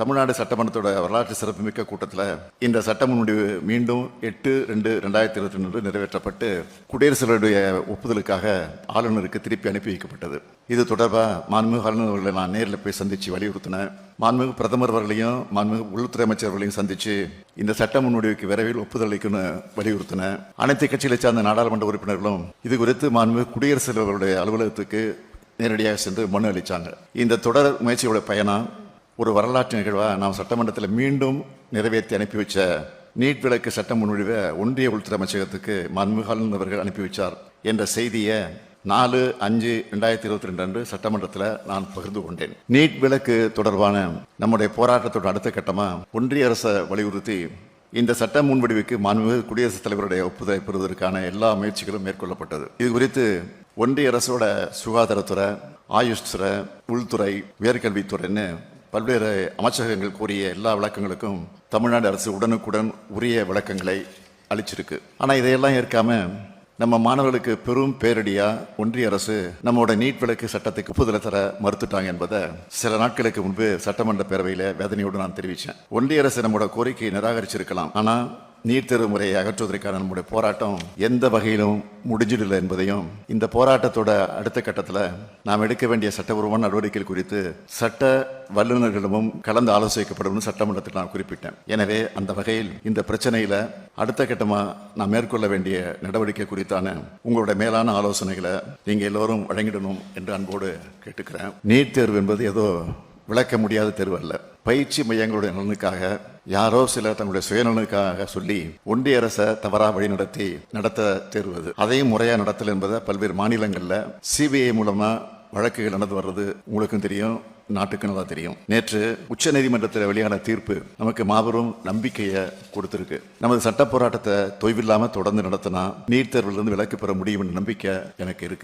தமிழ்நாடு சட்டமன்றத்தோட வரலாற்று சிறப்புமிக்க கூட்டத்தில் இந்த சட்ட முன்வடிவு மீண்டும் எட்டு ரெண்டு ரெண்டாயிரத்தி இருபத்தி ரெண்டு நிறைவேற்றப்பட்டு குடியரசுடைய ஒப்புதலுக்காக ஆளுநருக்கு திருப்பி அனுப்பி வைக்கப்பட்டது. இது தொடர்பாக மாண்புமிகு ஆளுநர் அவர்களை நான் நேரில் போய் சந்தித்து வலியுறுத்தினேன் மாண்புமிகு பிரதமர் அவர்களையும் மாண்புமிகு உள்துறை அமைச்சர் அவர்களையும் சந்தித்து இந்த சட்ட முன்வடிவுக்கு விரைவில் ஒப்புதல் அளிக்கணும்னு வலியுறுத்தினேன் அனைத்து கட்சிகளை சார்ந்த நாடாளுமன்ற உறுப்பினர்களும் இது குறித்து மாண்புமிகு குடியரசு தலைவருடைய அலுவலகத்துக்கு நேரடியாக சென்று மனு அளித்தாங்க இந்த தொடர் முயற்சியோட பயணம் ஒரு வரலாற்று நிகழ்வாக நாம் சட்டமன்றத்தில் மீண்டும் நிறைவேற்றி அனுப்பி வச்ச நீட் விலக்கு சட்ட முன்வடிவை ஒன்றிய உள்துறை அமைச்சகத்துக்கு மன்முகாலன் அவர்கள் அனுப்பி வச்சார் என்ற செய்தியை நாலு அஞ்சு ரெண்டாயிரத்தி இருபத்தி ரெண்டு அன்று சட்டமன்றத்தில் நான் பகிர்ந்து கொண்டேன். நீட் விலக்கு தொடர்பான நம்முடைய போராட்டத்தோட அடுத்த கட்டமாக ஒன்றிய அரசை வலியுறுத்தி இந்த சட்ட முன்வடிவுக்கு மாண்புமிகு குடியரசுத் தலைவருடைய ஒப்புதலை பெறுவதற்கான எல்லா முயற்சிகளும் மேற்கொள்ளப்பட்டது. இது குறித்து ஒன்றிய அரசோட சுகாதாரத்துறை ஆயுஷ் துறை உள்துறை உயர்கல்வித்துறைன்னு பல்வேறு அமைச்சகங்கள் கூறிய எல்லா விளக்கங்களுக்கும் தமிழ்நாடு அரசு உடனுக்குடன் உரிய விளக்கங்களை அளிச்சிருக்கு. ஆனால் இதையெல்லாம் ஏற்காம நம்ம மாணவர்களுக்கு பெரும் பேரடியா ஒன்றிய அரசு நம்மோட நீட் விளக்கு சட்டத்துக்கு ஒப்புதலை தர மறுத்துட்டாங்க என்பதை சில நாட்களுக்கு முன்பு சட்டமன்ற பேரவையில் வேதனையோடு நான் தெரிவித்தேன் ஒன்றிய அரசு நம்மோட கோரிக்கையை நிராகரிச்சிருக்கலாம். ஆனால் நீட் தேர்வு முறையை அகற்றுவதற்கான நம்முடைய போராட்டம் எந்த வகையிலும் முடிஞ்சிடல என்பதையும் இந்த போராட்டத்தோட அடுத்த கட்டத்தில் நாம் எடுக்க வேண்டிய சட்டபூர்வமான நடவடிக்கைகள் குறித்து சட்ட வல்லுநர்களிடமும் கலந்து ஆலோசிக்கப்படும் சட்டமன்றத்தில் நான் குறிப்பிட்டேன். எனவே அந்த வகையில் இந்த பிரச்சனையில அடுத்த கட்டமாக நாம் மேற்கொள்ள வேண்டிய நடவடிக்கை குறித்தான உங்களோட மேலான ஆலோசனைகளை நீங்க எல்லோரும் வழங்கிடணும் என்று அன்போடு கேட்டுக்கிறேன். நீட் தேர்வு என்பது ஏதோ விளக்க முடியாத தேர்வு அல்ல. பயிற்சி மையங்களுடைய நலனுக்காக யாரோ சிலர் தங்களுடைய சுயநலனுக்காக சொல்லி ஒன்றிய அரசை தவறாக வழிநடத்தி நடத்த தேர்வது. அதையும் முறையா நடத்தல் என்பதை பல்வேறு மாநிலங்களில் சிபிஐ மூலமா வழக்குகள் நடந்து வர்றது உங்களுக்கும் தெரியும் நாட்டுக்கு நல்லா தெரியும். நேற்று உச்ச நீதிமன்றத்தில் வெளியான தீர்ப்பு நமக்கு மாபெரும் நம்பிக்கையை கொடுத்திருக்கு. நமது சட்ட போராட்டத்தை தொய்வில்லாமல் தொடர்ந்து நடத்தினா நீட் தேர்விலிருந்து விலக்கு பெற முடியும் என்ற நம்பிக்கை எனக்கு இருக்கு.